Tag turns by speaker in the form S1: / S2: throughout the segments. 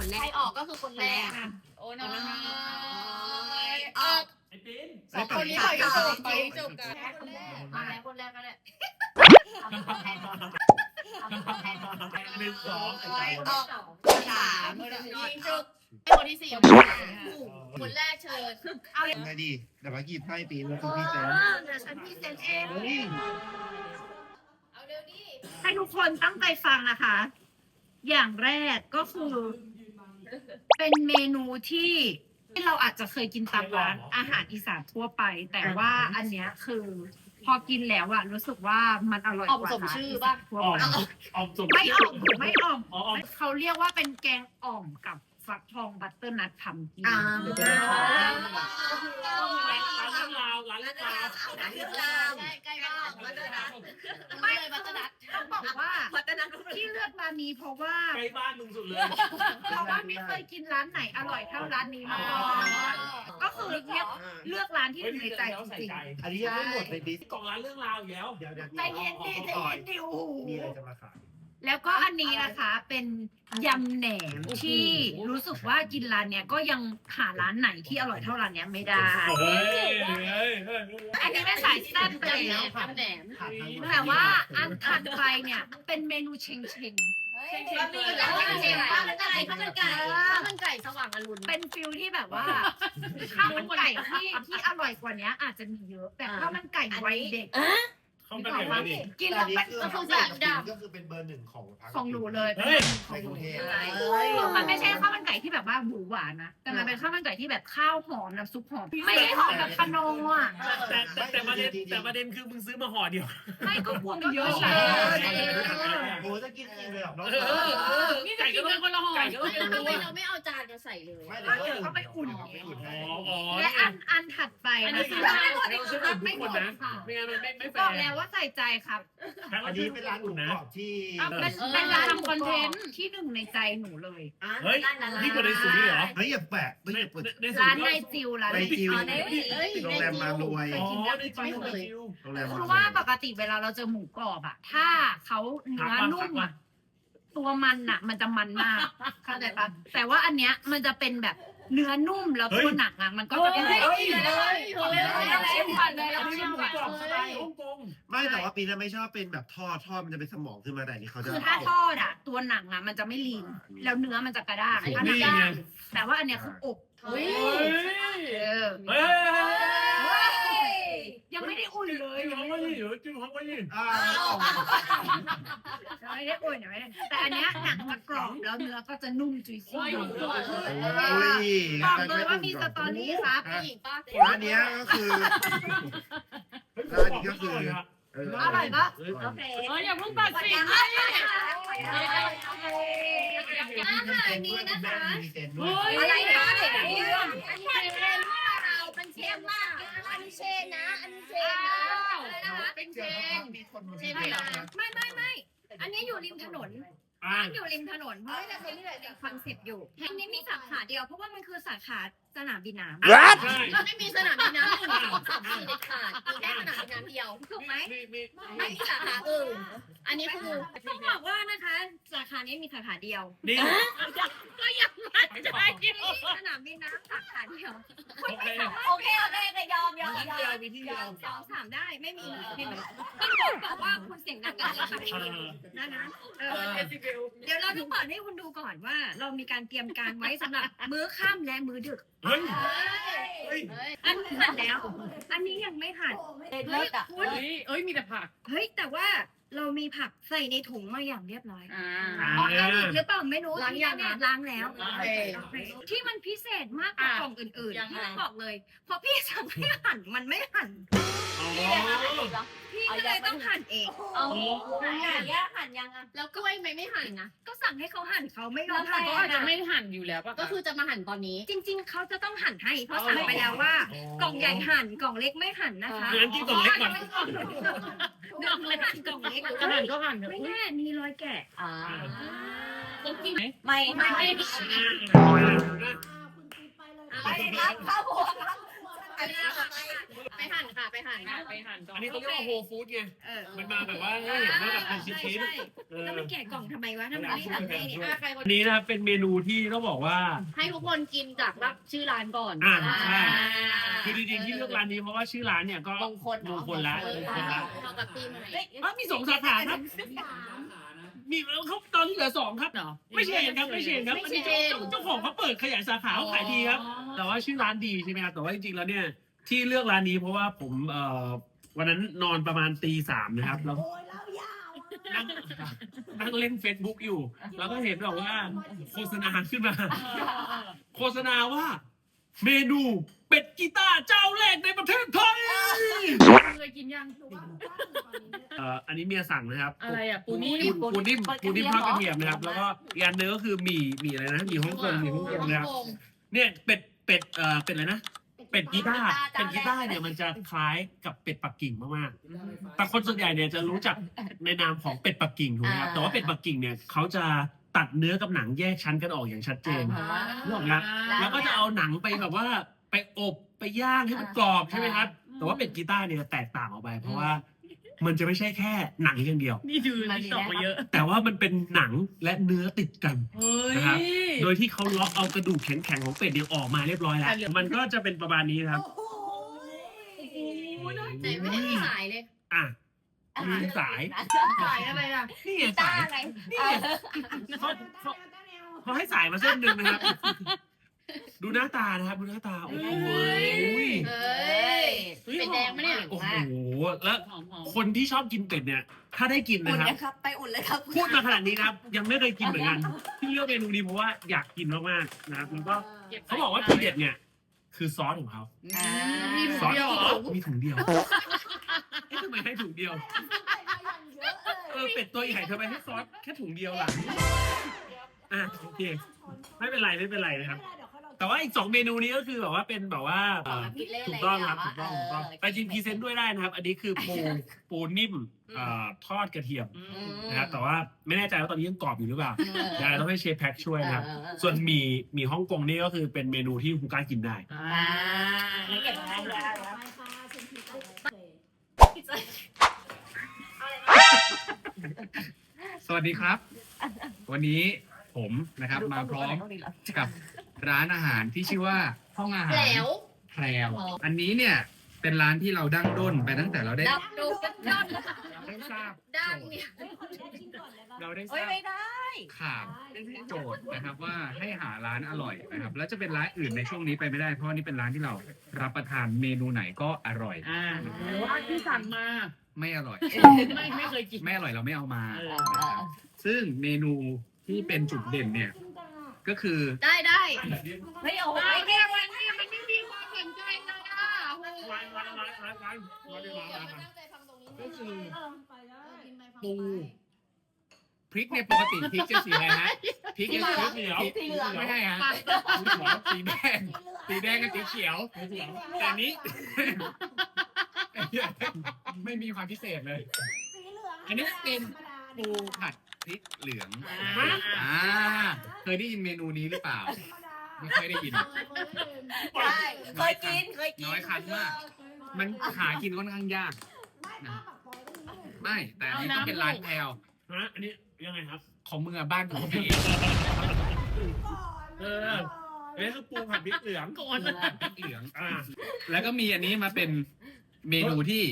S1: คนแร
S2: ใคร
S1: ก
S2: ออกก็คือคนแรก
S3: โอ้น้อย
S2: ออก
S4: ไอ้ปิน
S2: สองคนนี้ปล่อยจบปล่อยจบกันคนแรกมาแล้วคนแรกก็ได้
S4: หนึ่งสองไอ้
S2: อ
S4: เจ้า
S2: อกสามยิงจุกคนที่สี่คนแรกเชิญเอา
S5: ไงดีเดี๋ยวมากีบให้ปีนแล้วคือพี่เจน
S2: เดี๋ยวฉันพี่เซนเอง
S5: เฮ้ย
S2: เอาเร็วดิ
S1: ให้ทุกคนตั้งใจฟังนะคะ อย่างแรกก็คือ เป็นเมนูที่ที่เราอาจจะเคยกินตามร้านอาหารอีสานทั่วไป แต่ว่าอันเนี้ยคือ พอกินแล้วอะรู้สึกว่ามันอร่อย
S2: ออก
S1: ว่า
S2: สม
S1: ร้าน
S2: ชื่อ
S1: อีสา
S2: ป่ะ
S1: นทั่ว
S4: ออม
S1: ไป
S4: ออมสม
S1: ไม่อ่อมไม่อ่อม
S4: อ๋อออม
S1: เขาเรียกว่าเป็นแกงอ่อมกับ ฟักทองบัตเตอร์นัททำกิน
S2: อ่า
S4: ร้านลาวร้านลาว
S2: ใกล้บ้านวัฒนธรรมไม่เลยวัฒนธรรม
S1: ต้องบอกว่า
S2: วัฒนธรรม
S1: ที่เลือกร้านนี้เพราะว่า
S4: ใกล้บ้านมึงสุดเลย
S1: เพราะว่าไม่เคยกินร้านไหนอร่อยเท่าร้านนี้มาก่อนก็คือเลือกเลือกร้านที่อยู่ในใจจริง
S5: อันนี้ยังไม่หมดเลยดิ
S4: กล่องร้านเรื่องราวอีกแล้ว
S5: เดี๋ยวเดี๋ยว
S1: ๆใจเย็นดิใจเย็นดิโอ้โห
S5: มีอะไรจะมาขาย
S1: แล้วก็อันนี้นะคะเป็นยำแหนมที่รู้สึกว่ากินร้านเนี้ยก็ยังหาร้านไหนที่อร่อยเท่าร้านเนี้ยไม่ได้
S4: เฮ้ยเฮ้ยเฮ้ย
S1: อันนี้เป็นสายแซ่บไป
S2: จำแหน
S1: แล้ว
S2: มจำแหนม
S5: ขาดทั้งหมด
S1: แต่ว่าอันถัดไปเนี่ยเป็นเมนูเชงเชง
S2: บะหมี่แล้วก็เชฟข้าวมันไก่ข้าวมันไก่ข้าวมันไก่สว่างอรุณ
S1: เป็นฟิลที่แบบว่าข้าวมันไก่ที่ที่อร่อยกว่านี้อาจจะมีเยอะแต่ข้าวมันไก่วัยเด็ก
S4: เขาไปไหนมาดิ
S1: กิน
S5: อั
S1: แล้
S5: น
S1: ว
S5: นี้
S1: มัน
S5: คือ
S1: ก็คือแบบ
S5: ก็คือเป็นเบอร์หนึ่งของพัก
S1: ของหนูเลย
S4: เฮ้ย
S5: ในกรุงเทพ
S1: มันไม่ใช่ข้าวมัน ไก่ที่แบบว่าหมูหวานนะแต่มันเป็นข้าวมันไก่ที่แบบข้าวหอมน้ำซุปหอมไม่ได้หอมแบบขนมอะ
S4: แต่แต่แต่ประเด็นแต่ประเด็นคือมึงซื้อมาห่อเดียว
S1: ไม่ก็ควรเยอะ
S4: ใช่
S1: ใช่
S5: โอ้จะกินเองเลยหรอน้อง
S4: เออเออไก่ก็ต้องคนละห่อไก่ก็ต้อง
S2: ทำ
S4: เป็น
S2: ไม
S4: ตัว
S2: เราไม่เอาจานมาใส่เลย
S5: ไม่เดี๋ยว
S1: เขาไปอุ่น
S5: ไปอุ่น
S4: อ๋
S5: ให้
S4: ออ๋อ
S1: และอันอันถัดไป
S4: อัน
S1: นะ
S4: นี้คือ
S1: คะ
S4: เราซื้อแบบทุกคนนะไม่งั้นมันไม่ไม่แฟ
S1: บอก
S4: ร์
S1: แล้วว่าใส่ใจครับ
S5: อันนี้เป็นร้านหมูกรอบที่
S1: เป็นเป็นร้านทำคอนเทนต์ที่หนึ่งในใจหนูเลย
S4: เฮ้ยนี่กว่าในสูตรนี่เหรอ
S5: เฮ้ยอย่าแปะไม่อย่าเปิด
S4: ในสูต
S1: ร้าน
S4: ร
S1: ในจิวร้าน
S5: ใน
S1: ใน
S5: จิ
S1: จิ
S5: ว
S1: ว
S5: โรงแรมมารวย
S4: อ๋อในจิวในจิว
S5: โรงแรม
S1: เพ
S5: มาร
S1: ราะ
S5: ว
S1: ว่ายปกติเวลาเราเจอหมูกรอบอะถ้าเขาเนื้อนุ่มอะตัวมันอะมันจะมันมากเข้าใจปะแต่ว่าอันเนี้ยมันจะเป็นแบบ เนื้อนุ่มแล้วตัวหนังอะมันก็จะเป็น
S2: เฮ้ย
S1: แบบ
S2: เลยเฮ้ย
S1: เราชิมก่อนเลย
S4: อัน
S1: เรา
S4: นี้
S1: ชิม
S4: หมู
S1: ก่อน
S4: กรอบสไตล์ฮ่องกง
S5: ไม่แต่ว่าปีนั้นไม่ชอบเป็นแบบทอดทอดมันจะเป็นสมองขึ้นมาแต่นี่เขาจะ
S1: คือถ้าทอดอะตัวหนังอะมันจะไม่ลีนแล้วเนื้อมันจะกระด้าง
S2: อัน
S1: อัน
S2: นี้
S1: นี้
S2: ไง
S1: ได้แต่ว่าอันเนี้ยคืออบ
S2: เฮ้ย
S1: เออ
S4: เฮ้ย
S1: ยังไม่ได้อุ่นเลย
S4: จิ้ม
S1: ยัง
S4: เขา
S1: ไม่
S4: ไว้
S1: ได้
S4: ดิจิ้มเขาไว้ดิ
S5: อ่า
S1: ยังไม่ได้อุ่นยังไม่ได้แต่อันเนี้ยหนังจะกรอบแล้วเนื้อก็จะนุ่มจุยซี่
S5: โอ้ย
S1: บอกเลยว่ามีสตอรี่ครับ
S2: ผู้หญิงป้า
S5: ร้านเนี้ยก็คือร้านนี้ก็คือเออ
S1: อร่อยปะ
S2: โอเค
S3: เฮ้ยอย่าเพิ่งตัดสิน
S2: อาหารนี้นะคะ
S5: มีเซนด้วย
S2: อะไรคะเด็กนี่อัน ชนนะ อันนี้เชนนะอะไรนะคะเป็นเชน
S5: มีคนมา
S2: เชนเหรอ
S1: ไม่ไม่ไม่อันนี้อยู่ริมถนน
S4: อ่า
S1: อยู่ริมถนนเพราะว่าเขานี่แหละเป็นคอนเซ็ปต์อยู่อันนี้มีสาขาเดียวเพราะว่ามันคือสาขาสนามบินน้ำ
S4: ใช่
S2: เราไม่มีสนามบินน้ำหนึ่งสองสามสี่เด็ดขาดมีแค่สนามบินน้ำเดียว
S1: ถูกไหม
S4: มีมี
S2: ไม่มีสาขาอื่นอันนี้คือ
S1: ต้องบอกว่านะคะสาขานี้มีสาขาเดียว
S4: นี่
S1: ก็ยังมั่นใจอยู่สนามบินน้ำสาขาเดียว
S4: โอเค
S2: โอเคโอเคแต่ยอมยอม
S4: มีที่เดียวมีที่เดียว
S1: สองสามได้ไม่มีไม่มีต้องบอกว่าคุณเสียงดังกันแล้วค่ะนะนะเออเดี๋ยวเราต้องเปิดให้คุณดูก่อนว่า เรามีการเตรียมการไว้สำหรับมื้อค่ำและมื้อดึก
S4: เฮ้ย
S2: เฮ้ย
S1: อันนี้หั่นแล้ว อันนี้ยังไม่หั่นเฮ้ยคุณ
S3: เฮ้ยเอ้ยมีแต่ผัก
S1: เฮ้ยแต่ว่าเรามีผักใส่ในถุงมาอย่างเรียบร้อย
S3: อ่า
S1: ออร์แกนิกหรือเปล่าไม่รู้
S2: ล้างยัง
S1: ที่
S2: นะ
S1: แน่ๆล้างแล้ว
S2: โอเค
S1: ที่มันพิเศษมากกว่า
S3: อะ
S1: กล่องอื่น
S3: ยัง
S1: ๆ
S3: ไง
S1: ที่ต้องบอกเลยเพราะพี่สั่งให้หั่นมันไม่หั่น
S4: อ๋อ
S1: พี่ก็เลยต้องหั่นเอง
S2: เอาหั่นยากหั่นยังอะแล้วกล้วยไม่ไม่หั่นนะ
S1: ก็สั่งให้เขาหั่นเขาไม่ยอมหั่น
S3: ก็อาจจะไม่หั่นอยู่แล้วป่ะ
S2: ก็คือจะมาหั่นตอนนี้
S1: จริง ๆเขาจะต้องหั่นให้เพราะสั่งไปแล้วว่า กล่องใหญ่หั่นกล่องเล็กไม่หั่นนะคะ
S4: งั้นกินกล่องเล็กก่อน
S1: กล่องเล็กหั่นกล่องเล็ก
S3: หั่นก็หั่น
S1: ไม่แน่มีรอยแกะ
S2: อ่า
S3: ต้องกินไหม
S2: ไม่ไม่ไม่
S1: อะไรครับข้าวโพดครับ
S2: ไปหั่นค่ะ ไปหั่นค่ะ
S3: ไปหั่นก่อน
S4: อันนี้เขาเรียกว่าโฮฟู้ดไง
S1: เออ
S4: มันมาแบบว่าให้เห็นว่าแบบเป็นชิ้นๆเออ
S1: แล้วมันแกะกล่องทำไมวะทำไมไม่ทำให้เนี่ย
S2: อะใครคน
S4: อันนี้นะครับเป็นเมนูที่ต้องบอกว่า
S2: ให้ทุกคนกินจากรับชื่อร้านก่อน
S4: อ่าใช่
S2: อ่า
S4: คือจริงๆที่เลือกร้านนี้เพราะว่าชื่อร้านเนี่ยก็
S2: มงคล
S4: มงคลละ มงคลละ
S2: เข้ากับทีมอะไร
S4: อะมีสองสาขาครับ มีเขาตอนนี้เหลือสองครับ
S3: เหรอ
S4: ไม่ใช่ครับไม่ใช่ครับอันนี้เจ้าเจ้าของเขาเปิดขยายสาขาเขาขายดีครับ แต่ว่าชื่อร้านดีใช่ไหมครับแต่ว่าจริงๆแล้วเนี่ยที่เลือกร้านนี้เพราะว่าผมเอ่อวันนั้นนอนประมาณตีสามนะครับแล้วนั่งนั่งเล่น Facebook อยู่ แล้วก็เห็นแบบว่าโฆษณาขึ้นมา โฆษณาว่า เมนูเป็ดกีตาร์เจ้าแรกในประเทศไทย
S3: เคยกินยัง
S4: เอ่ออันนี้เมียสั่งนะครับ
S3: อะไรอะปูนิ่ม
S4: ปูปูนิ่มปูนิ่มทอดกระเทียมนะครับ แล้วก็อีกอันนึงก็คือหมี่หมี่อะไรนะหมี่ฮ่องกงหมี่ฮ่องกงนะครับ เนี่ยเป็ด เป็ดเอ่อเป็ดอะไรนะ เป็ดกีตาร์เป็ดกีตาร์เนี่ยมันจะคล้ายกับเป็ดปักกิ่งมากๆ แต่คนส่วนใหญ่เนี่ยจะรู้จักในนามของเป็ดปักกิ่งถูกไหมครับ
S2: อ่า
S4: แต่ว่าเป็ดปักกิ่งเนี่ยเขาจะตัดเนื้อกับหนังแยกชั้นกันออกอย่างชัดเจน
S2: อ่า
S4: นึกออกไหมครับแล้วก็จะเอาหนังไปแบบว่าไปอบไปย่างให้มันกรอบใช่ไหมครับ แต่ว่าเป็ดกีตาร์เนี่ยแตกต่างออกไปเพราะว่า มันจะไม่ใช่แค่หนังอย่างเดียว
S3: นี่ดูนี่ตอกมาเยอะ
S4: แต่ว่ามันเป็นหนังและเนื้อติดกัน
S3: เฮ้ย
S4: นะครับ โดยที่เขาล็อกเอากระดูกแข็งๆของเป็ดเนี่ยออกมาเรียบร้อยแล้ว
S3: อะเดี๋ยว
S4: มันก็จะเป็นประมาณนี้นะครับ
S2: ไหนไม่ได้มีสายเลย
S4: อะ มีสาย
S3: สายอะไรล่ะ
S4: นี่ไงสายนี่ไงเขาเขาเขาให้สายมาเส้นหนึ่งนะครับ ดูหน้าตานะครับดูหน้าตาโอ้โห
S2: เฮ้ย เป็นแดงไหมเนี่ย
S4: โอ้โหแล้ว
S3: หอมหอม
S4: คนที่ชอบกินเป็ดเนี่ย ถ้าได้กิน
S1: อุ่น
S4: นะครับ
S1: นะครับ ไปอุ่นเลยครับ
S4: พูดมาขนาดนี้นะครับ ยังไม่เคยกินเหมือนกัน ที่เลือกเมนูนี้เพราะว่าอยากกินมากๆนะครับแล้วก็เขาบอกว่าทีเด็ดเนี่ย คือซอสของเขา
S1: อ่า
S3: มีถุงเดียวเหรอ
S4: มีถุงเดียวเอ๊ะทำไมให้ถุงเดียวเออเป็ดตัวใหญ่ทำไมให้ซอสแค่ถุงเดียวล่ะอะโอเคไม่เป็นไรไม่เป็นไรนะครับ แต่ว่าอีกสองเมนูนี้ก็คือแบบว่าเป็นแบบว่าเอ่อถูกต้องครับถูกต้องถูกต้องไปจินพรีเซนต์ด้วยได้นะครับ อันนี้คือปูปูนิ่มเอ่อทอดกระเทียมนะครับแต่ว่าไม่แน่ใจว่าตอนนี้ยังกรอบอยู่หรือเปล่าเดี๋ยวต้องให้เชฟแพ็คช่วยนะครับ ส่วนหมี่หมี่ฮ่องกงนี่ก็คือเป็นเมนูที่คุณกล้ากินได้
S3: อ่า
S1: อ่าเก็บไว้แล้ว
S6: สวัสดีครับ วันนี้ผมนะครับมาพร้อมกับ ร้านอาหารที่ชื่อว่าห้องอาหาร
S2: แหลว
S6: แพรวอันนี้เนี่ยเป็นร้านที่เราดั้งด้นไปตั้งแต่เราได้
S2: ดับดูกันดับ
S6: เราได้ทราบ
S2: ดังเนี่ย
S6: เราได้ท
S1: โอ้ย
S6: ราบ
S1: ไม่ได้
S6: ข่าวโจทย์นะครับว่าให้หาร้านอร่อยนะครับ แล้วจะเป็นร้านอื่นในช่วงนี้ไปไม่ได้เพราะนี่เป็นร้านที่เรารับประทานเมนูไหนก็อร่อย
S3: อ่าว่าที่สั่งมา
S6: ไม่อร่อย
S3: ไม่ไม่เคยกิน
S6: ไม่อร่อยเราไม่เอามา
S3: เออ
S6: นะครับซึ่งเมนูที่เป็นจุดเด่นเนี่ย ก็คือ
S2: ได้ ได้
S1: เฮ้ยโอ้
S2: ได้
S1: ย
S2: เนี่ยมันนี่มันไม่มีความสนใจเลยอะโอ้โห
S4: ร้านร้านร้านร้านร้านร้าน
S2: เดี๋ยว
S4: ร้าน
S2: มา
S4: ร้าน
S2: ตั้งใจฟังตรงนี้
S6: ก็คือ
S2: เออกินไปฟังไป
S6: พริกเนี่ยปกติพริกจะสีอะไรฮะพริกจะสี
S4: เหนียว
S6: พริกไม่ใช่ฮะสีแดงสีแดงกับสีเขียวแต่นี้ไม่มีความพิเศษเลยอันนี้เป็นปูผัดพริกเหลือง
S3: อ่า
S6: เคยได้ยินเมนูนี้หรือเปล่า ไม่เคยได้ยิน
S1: ใช่เคยกินเคยกิน
S6: น้อยครั้งมาก มันหากินค่อนข้างยากนะไม่ แต่อันนี้ต้องเป็นร้านแพลว
S4: ฮะอันนี้ยังไงครับ
S6: ของมึงอะบ้านของพี่
S4: เออ อันนี้คือปูผัดพริกเหลือง
S3: ก่อน
S6: ปูผัดพริกเหลือง
S4: อ่า
S6: แล้วก็มีอันนี้มาเป็นเมนูที่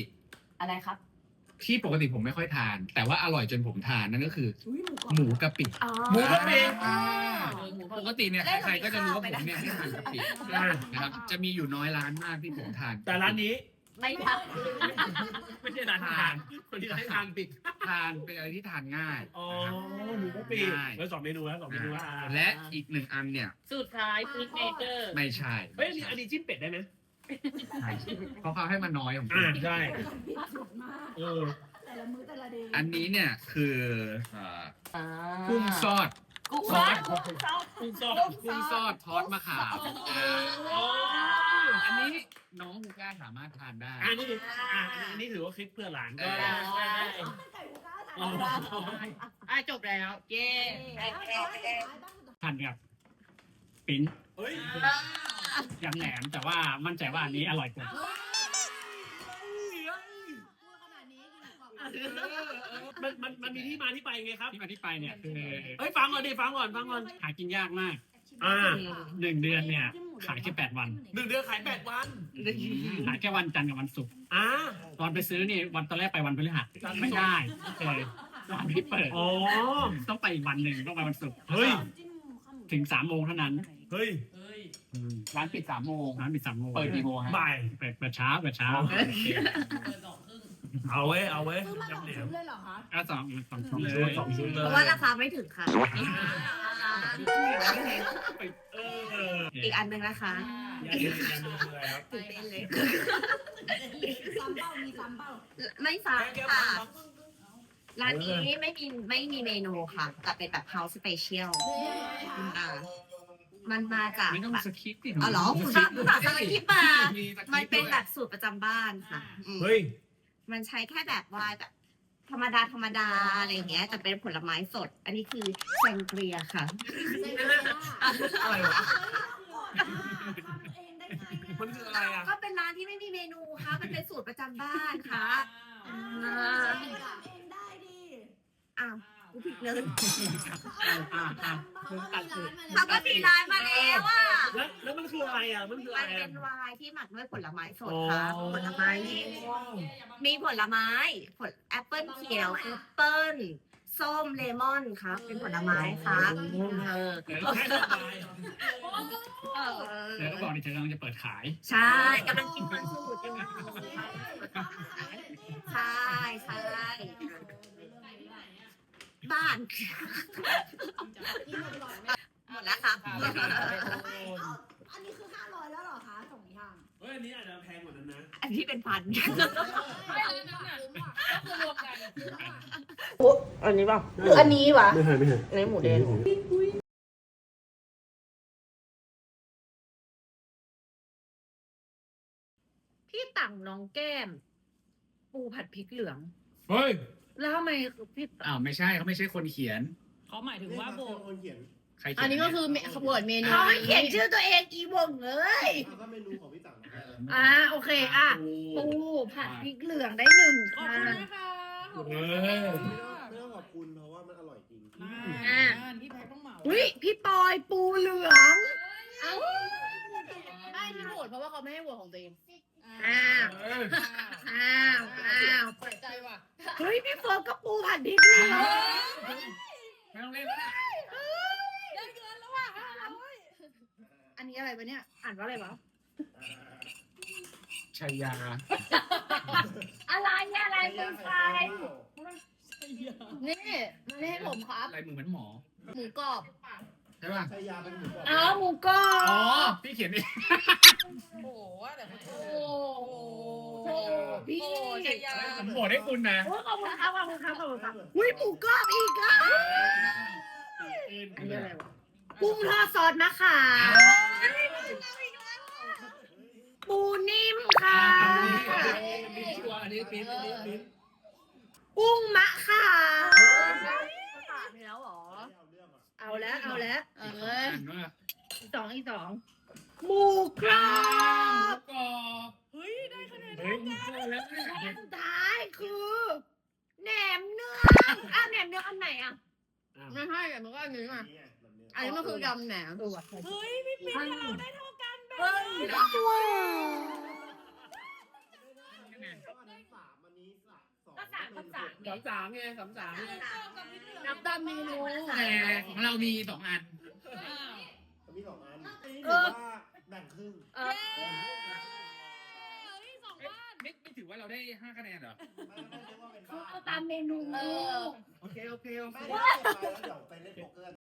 S1: อะไรครับ
S6: ที่ปกติผมไม่ค่อยทาน แต่ว่าอร่อยจนผมทานนั่นก็คือหมูกะปิ
S1: อ๋อ
S4: หมูกะปิ
S6: อ่า ปกติเนี่ยใครๆก็จะรู้ว่าผมเนี่ยไม่ทานกะปิ
S4: อ่า
S6: นะครับจะมีอยู่น้อยร้านมากที่ผมทาน
S4: แต่ร้านนี้
S1: ไม่ได้
S4: ไม่ใช่ร้านอาหารคนที่ให้ทานปิด
S6: ทานเป็นอะไรที่ทานง่าย
S4: อ๋อ
S6: นะครับ
S4: หมูกะปิ
S6: ใช่
S4: แล้วสองเมนูแล้วสองเมนูแล้วอ่า
S6: และอีกหนึ่งอันเนี่ย
S3: สุดท้ายฟิกเนเจอร์
S6: ไม่ใช่
S4: เฮ้ยอันนี้อันนี้จิ้มเป็ดได้ไหม
S6: ใช่เพราะเขาให้มันน้อยของคุ
S4: อ่า
S6: ณ
S4: ใช่เออ
S6: อันนี้เนี่ยคือเอ่อ
S1: อ่า
S6: กุ้งซอด
S1: กุ้ง
S6: ซ
S1: ซ
S6: อ
S1: อ
S6: ส
S1: สกุ้งซอส
S4: กุ้งซอส
S6: กุ้งซอดทอดมะขามอ่า
S4: อ๋อ
S6: อันนี้น้องฮูก้าสามารถทานได้
S4: อันนี้ถืออ่าอันนี้ถือว่าคลิปเพื่อหลานก็
S6: เออ
S4: ได้อ๋อ
S3: อะจบแล้ว เย้
S4: ทานกับปิ้น เฮ้ย
S1: อ
S7: ยำแหนมแต่ว่ามั่นใจว่าอันนี้อร่อยกว่า
S4: มันมันมันมีที่มาที่ไปไงครับ
S7: ที่มาที่ไปเนี่ยคือ
S4: เฮ้ยฟังก่อนดิฟังก่อนฟังก่อน
S7: หากินยากมาก
S4: อ่า
S7: หนึ่งเดือนเนี่ย ขายแค่แปดวัน
S4: หนึ่งเดือนขายแปดวัน
S7: ขายแค่วันจันทร์กับวันศุกร์
S4: อ่า
S7: ตอนไปซื้อนี่วันตอนแรกไปวันพฤหัสไม่ได้เลยร้านไม่เปิด
S4: อ๋อ
S7: ต้องไปอีกวันหนึ่งต้องไปวันศุกร์
S4: เฮ้ย
S7: ถึงสามโมงเท่านั้น
S4: เฮ้ย
S6: ร้านปิดสามโมง
S7: ร้านปิดสามโมง
S6: เปิดกี่โมงฮะ
S4: บ่าย
S7: เปิดเปิดเช้าเปิดเช้า
S4: เอาเว้ยเอาเว้ย
S8: ซื้อมาสอง
S4: ยำแหน
S8: ชุ
S4: ม
S8: ดเลยเหรอคะ
S7: ก็สองสองสองเล
S4: ชุด
S7: ย
S4: สองชุดเล
S3: เพ
S4: ย
S3: ราะว่าราคาไม่ถึงค่ะ
S4: เออ
S3: อีกอันหนึ่งนะคะ
S4: ยำแหนมยำแหนมคืออะไรครับ
S3: ตื่นเต้นเลย
S8: ซ้ำเป้ามีซ้ำเป้า
S3: ไม่ฟังค่ะ ร้านนี้ไม่มีไม่มีเมนูค่ะ แต่เป็นแบบ house special อ่า มันมาจาก
S7: ไม่ต้อง
S3: แบบ
S7: สคริปต์ดิ
S3: อ๋อเหรอคุณภาพคุณภาพสคริปต์มา มันเป็นแบบสูตรประจำบ้านค่ะอืม
S4: เฮ้ย
S3: มันใช้แค่แบบว่าแบบธรรมดาธรรมดาอะไรอย่างเงี้ยแต่เป็นผลไม้สด อันนี้คือแซงเกรียค่ะ
S4: อะไรวะ
S8: ทำเองได้ไงเนี่ย
S4: มันคืออะไรอะ
S3: ก็เป็นร้านที่ไม่มีเมนูค่ะ มันเป็นสูตรประจำบ้านค่ะ อ่า
S8: ทำเองได้ดิ
S3: อ้าวกู ผิดเลย
S7: อ่าอ่า
S8: ตัดสิน
S3: เขาก็มีร้านมาแล้วอะ
S4: แล้วแล้วมันคืออะไรอะ มันคือ
S3: มั
S4: อะ
S3: น
S4: ไร
S3: เป็
S4: อะ
S3: นวน์ที่หมักด้วยผลไม้สด
S4: อ๋อ
S3: ค่ะผลไม้นี่มีผลไม้ผลแอปเปิ้ลเขียวแอปเปิ้ลส้มเลมอนครับเป็นผลไม้ครับเออ
S4: แค่สบาย
S7: เธอก็บอกนี่เธอกำลังจะเปิดขาย
S3: ใช่กำลังกินมันสูตรอยู่ใช่ใช่ บ้านหมดแล้วค่ะ
S8: อันนี้คือห้าร้อยแล้วเหรอคะสองอย่าง
S4: เฮ้ยอันนี้อาจจะแพงกว่านั้นนะ
S3: อันที่เป็นพัน
S2: อันนี้ป่ะหรืออันนี้วะ
S4: ไม่ใช่ไม่ใช่
S2: อันนี้หมูแดง
S3: พี่ตังน้องแก้ม ปูผัดพริกเหลือง
S6: เฮ้ย
S3: แล้วทำไมพี่
S6: อ้าวไม่ใช่เขาไม่ใช่คนเขียน
S1: เขาหมายถึงว่าโบ
S5: คนเขียน
S6: ใครเขียน
S2: อันนี้ก็คือเมขบวนเมนู
S3: เขาให้เขียนชื่อตัวเองอีวงเลย
S5: ก็เมนูของพี่ตังนะ
S3: อ่าโอเคอะปูผัดพริกเหลืองได้หนึ่ง
S1: ขอบ
S3: ค่ะ
S1: คุณนะคะขอบคุณ
S4: เออ
S5: ไม่ต้องขอบคุณเพราะว่ามันอร่อยจริง
S3: อะ
S1: พี่แพ็คต้องเหมา
S3: อุ้ยพี่ปอยปูเหลือง
S2: เอ้าไม่ที่โหวตเพราะว่าเขาไม่ให้โหวตของตัวเอง
S3: อ้าวอ้าวอ้าว
S2: เสียใจว่ะ
S3: เฮ้ยพี่โฟกก็ปูผัดพริกเหลือง
S6: ไม่ต้องเล่นแล้วนะ
S2: ได้เงินแล้วว่ะห้าร้อย
S3: อันนี้อะไรวะเนี่ย อ่านว่าอะไรวะ
S6: ชัยยา
S3: อะไรอะไรเป็นไฟ
S2: นี่ไม่ให้ผมครับ
S6: อะไรมึงเหมือนหมอ
S2: หมูกรอบ
S6: ใช่ป่ะ
S5: ชายาเป็นหมูกรอบ
S3: อ้าวหมูกรอ
S6: อ๋อ
S3: บ
S6: พี่เขียนเอง
S1: โอ้โหแต่เขา
S2: โอ้โห
S3: โอ้พี่
S2: โอ้ชัยยา
S6: ผมโหวตให้คุณนะ
S3: โอ้ยขอบคุณครับขอบคุณครับขอบคุณครับอุ้ยหมูกรอบอีกอะ
S6: อันนี้อะไรวะ
S3: กุ้งทอดซอสมะขามปูนิ่มค่ะ
S6: อันนี้ชัวร์อันนี้ปิ๊นอันนี้ปิ๊น
S3: กุ้งมะขาม
S2: ตามีแล้วเหรอ
S3: เอาแล้วเอาแล้ว
S2: เออ
S6: อ่านว่า
S3: อีกสองอีกสองหมูกรอบ
S6: กรอบเฮ้ยได้คะแนนเฮ้ยแล้วเนี่ย
S3: สุดท้ายคือแหนมเนืองอ้าวแหนมเนืองอันไหนอะ
S2: ไม่ให้แต่มันก็อันนี้มา
S5: นี่ไงแบบเนี้ย
S2: อันนี้มันคือยำแหนม
S3: เออว่ะ
S1: เฮ้ยพี่ปิ๊นเราได้เท่ากันแบบ
S3: เฮ้ย
S5: อันนี้สามอันนี้สามสอง
S3: ก็สามก็สาม
S6: สามสามไงสามสาม
S2: น้ำตาลเมนู
S6: แต่ของเรามีสองอัน
S5: มีสองอันถือว่าแบ่งครึ่ง
S3: เออ
S6: ไม่ไม่ถือว่าเราได้ห้าคะแนนเหรอ
S5: ไม่ไม่เรียกว่าเป็น
S3: เขา
S5: บ้าน
S3: เอาตามเมนู
S2: เออ
S6: โอเค โอเคโอเค
S5: ไม่ได้ไปแล้วเดี๋ยวไปเล่นโป๊กเกอร์